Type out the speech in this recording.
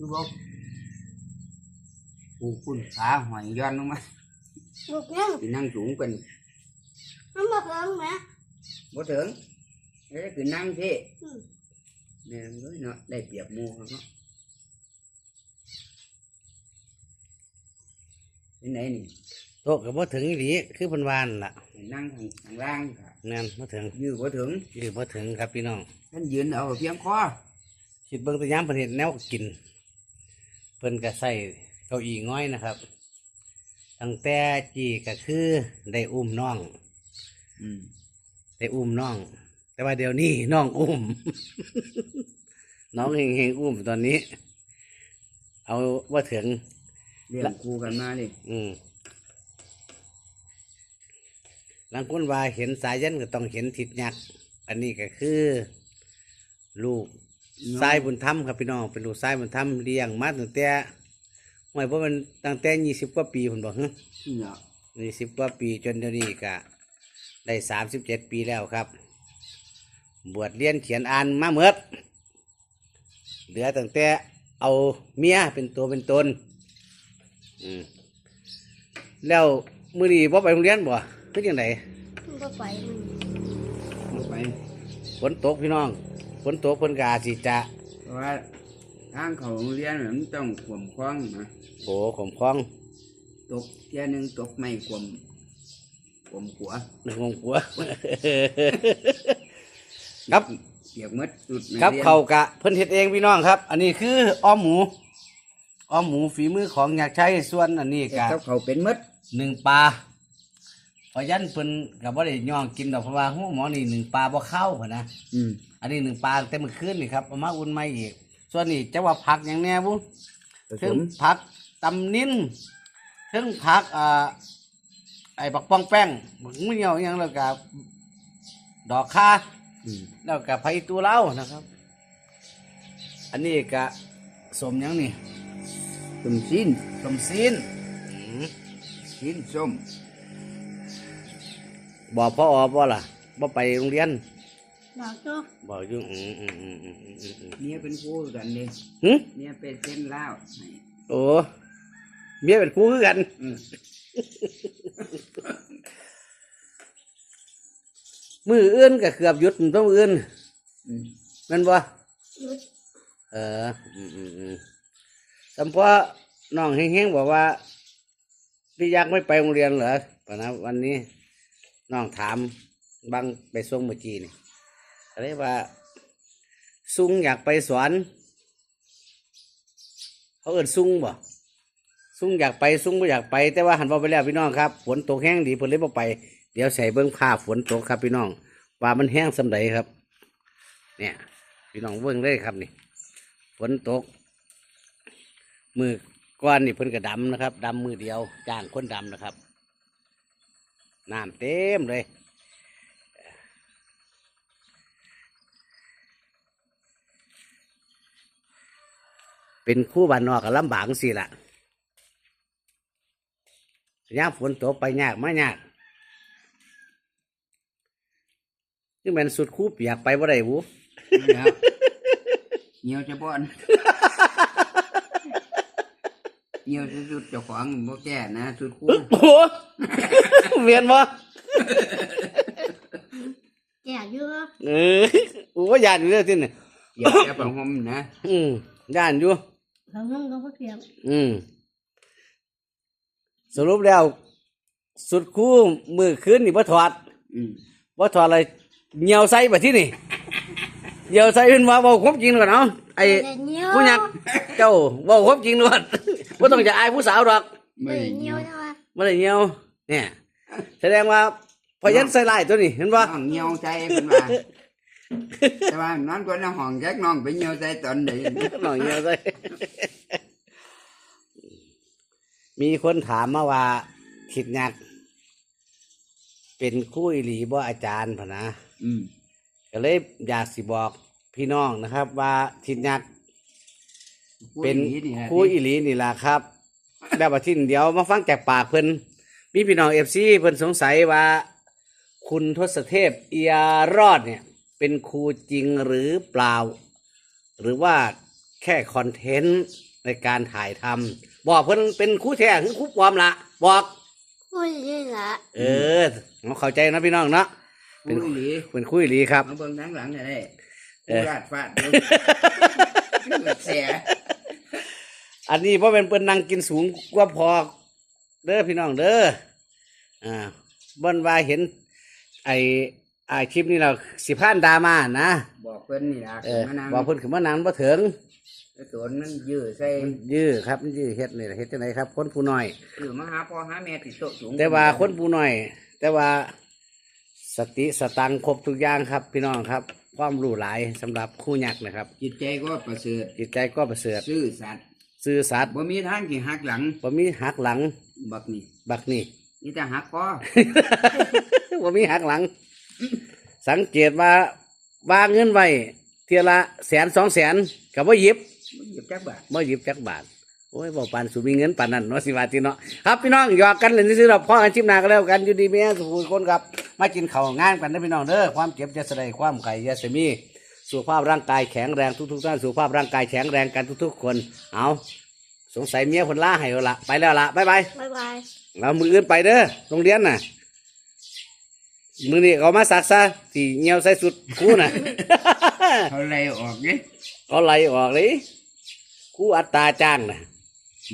คือบอกปูพุ่นขาหอยย้อนลงมาลูกยังสินั่งสูงเป็นมันมาเพิ่งไหมบ่ถึงเอ้ยคือนั่งที่อืมแม่นเลยเนาะได้เปรียบหมูเขาเนาะเป็นไหนนี่โต๊ะก็บ่ถึงอีหลีคือเพิ่นวานั่นล่ะให้นั่งข้างข้างล่างค่ะแม่นบ่ถึงยืดบ่ถึงคือบ่ถึงครับพี่น้องท่านยืนเอาเพียงคอคิดเบิ่งแตัวยามเพิ่นเฮ็ดแนวกิน เพิ่นก็ใส่เก้าอี้ง้อยนะครับ ตั้งแต่จีก็คือได้อุ้มน้อง อืมได้อุ้มน้อง แต่ว่าเดี๋ยวนี้น้องอุ้ม น้องเฮงเฮงๆอุ้มตอนนี้ เอาว่าถึง เรียนครูกันมานี่อืมหลังคนว่าเห็นสายยันก็ต้องเห็นทิศยักษ์อันนี้ก็คือ ลูก สายบุญธรรมครับพี่น้องเป็นลูกสายบุญธรรมเลี้ยงมาตั้งแต่หมายว่ามันตั้งแต่ยี่สิบกว่าปีผมบอกฮะเนาะยี่สิบกว่าปีจนเดี๋ยวนี้ก็ได้สามสิบเจ็ดปีแล้วครับ บวชเรียนเขียนอ่านมาเมดเหลือตั้งแต่เอาเมียเป็นตัวเป็นตนอืมแล้วมือนี้บ่ไปโรงเรียนบ่คือจังไดมันก็ไปมันบ่ไปฝนตกพี่น้อง ฝนตกเพิ่นกอาสิจะเพราะว่าทางเขาโรงเรียนน่ะมันต้องขวมคล้องนะโหขมคล้องตกเที่ยหนึงตกไม่ขวมขวมขัวหนึ่งงกัว ครับ เปียกหมดจุดครับนักรียนเขากะเพิ่นเฮ็ดเองพี่น้องครับ อันนี้คืออ้อมหมูอ้อมหมูฝีมือของอยากใช้ส่วนอันนี้เฮ็ดกะกับเขาเป็นหมดหนึ่งปลา พอยันเพิ่นกับบ่ได้ย่องกินดอกเพราะว่าหูหมอนี่หนึ่งปลาบ่เข้าพุ่นนะอืมอันนี้หนึ่งปลาแต่เมื่อคืนนี่ครับเอามาอุ่นใหม่อีก ส่วนนี้จะว่าผักอย่างแน่บุผสถึงมผักตำนินถึงผักอ่าไอ้บักป้องแป้งบักมือเหี่ยวอหยังแล้วก็ดอกคาอืมแล้วก็ไผ่ตัวเล่านะครับ อันนี้ก็สมหยังนี่ต้มซีนสมซีนอืมซีนส้ม บอกพ่ออบ่ล่ะบ่ไปโรงเรียน บอกตัวบอกอยู่อืมอืมอืมอืมอืมอืมอืมเนี่ยเป็นครูกันเลยหึเนี่ยเป็นเส้นเล่าวให้โอ้เมียเป็นครูคือกัน อืมมืออื่นก็เกือบหยุดมันต้องอื่นอืมแม่นบ่หยุดเออ อืมอืมอืมสัมพอน้องเฮงๆบอกว่าพี่ยักษ์ไม่ไปโรงเรียนเหรอปะนะวันนี้ น้องถามบังไปส่งเมื่อกี้นี่ก็เลยว่าซุงอยากไปสวนเขาเอินซุงบ่ซุงอยากไปซุงไม่อยากไป แต่ว่าหันว่าไปแล้วพี่น้องครับฝนตกแห้งดีเพิ่นเลยบ่ไป เดี๋ยวใส่เบิ้งภาฝนตกครับพี่น้องว่ามันแห้งสำใดครับ เนี่ย พี่น้องเบิ้งเลยครับนี่ฝนตก มือก้อนนี่เพิ่นก็ดำนะครับดำมือเดียวจ้างคนดำนะครับ น้ำเต็มเลยเป็นคู่บ้านนอกก็ลำบากสิละยามฝนตกไปยากมายากนี่มันสุดคู่เปียกไปบ่ได้บุนะครับเหี่ยวจะบ่อนเหี่ยวจะสุดเจ้าของบ่แก่นะ สุดครูโอ้โห เวียนบ่แก่เยอะเออโอ้ยานอยู่เรื่อยที่นี่อยากจะประหมนะอืมย่านอยู่เราน้องก็เพียงอืมสรุปแล้ว สุดคู่มือคืนนี่บ่ถอดอืมบ่ถอดอะไรเหี่ยวใส่แบบที่นี่เหี่ยวใส่เป็นว่าเบาความจริงก่อนเนาะไอ้แต่เงี้ยวผู้หยักเจ้าเบาความจริงก่อนบ่ต้องจะอายผู้สาวดอกไม่ไม่เงี้ยวใช่ไหมบ่ได้เหี่ยวเนี่ย แสดงว่าพอยันใส่ลายตัวนี้เห็นบ่น้องเหี่ยวใจเป็นว่าแต่ว่านอนคนในห้องแจ็คน้องไปเหี่ยวใจตอนไหนหน่อยเหี่ยวใส่มีคนถามมาว่าคิดยัก เป็นครู่อีหลีบ่อาจารย์พะนะอืมก็เลยอยากสิบอกพี่น้องนะครับ ว่าทิดยักษ์เป็นผู้หญิงนี่ฮะครู่อีหลีนี่ล่ะครับ แบบว่าทินเดียวมาฟังจากปากเพิ่น มีพี่น้องเอฟซีเพิ่นสงสัยว่า คุณทศเทพเอียรอดเนี่ย เป็นครูจริงหรือเปล่า หรือว่าแค่คอนเทนต์ในการถ่ายทำบอกเพิ่นเป็นครู่แท้คือครู่ปลอมละบอกพูดนี่ละเออเราเข้าใจนะพี่น้องเนาะเป็เป็นนหลีเป็นคุยหลีครับมาเบิ่งทางหลังได้เออผู้ราดฟาดเด้อเสียอันนี้เพราะเป็นเปิ้นนั่งกินสูงกว่าพอ เด้อพี่น้องเด้ออ่าบนว่าเห็น ไอ้ไอ้คลิปนี้เราสิพานดราม่านะบอกเพิ่นนี่ล่ะเออมานั่งบอกเพิ่นขึ้นมานานบ่ถึงแล้วตัวนั้นยื้อใส่มันยื้อครับมันยื้อเฮ็ดนี่ล่ะเฮ็ดจังไดครับ คนผู้น้อยคือมาหาพ่อหาแม่ติดโต๊ะสูงแต่ว่าคนผู้น้อย แต่ว่าสติสตังค์ครบทุกอย่างครับ พี่น้องครับ ความรู้หลายสำหรับคู่ยักษ์นะครับ จิตใจก็ประเสริฐจิตใจก็ประเสริฐซื่อสัตย์ซื่อสัตย์บ่มีทางที่หักหลังบ่มีหักหลัง บักนี่บักนี่นี่จะหักคอ ว่ามีหักหลัง สังเกตว่าวางเงินไว้เทียละแสนสองแสนกับว่าหยิบมันหยิบจักบาทว่าหยิบจักบาทโอ้ยบอกปานสูมีเงินปานนั้นเนาะสิวาติเนาะครับพี่น้องหยอกกันเลยซื้อๆเราพ่อกันชิมนากันแล้วกันอยู่ดีแม่สุขุมคนครับมากินข้าวงานกันนะพี่น้องเด้อความเจ็บจะแสดงความไข่ยาสมีสุขภาพร่างกายแข็งแรงทุกๆท่านสุขภาพร่างกายแข็งแรงกันทุก ๆ คนเอา สงสัยเมียคนล่าให้เอาละไปแล้วละบ๊ายบายบ๊ายบายเรามืออื่นไปเด้อโรงเรียนน่ะมือนี้เขามาสักซะที่เงียวใส่สุดคู่น่ะ เขาไล่ออกเนี่ยเขาไล่ออกเลยคู่อัตราจ้างน่ะ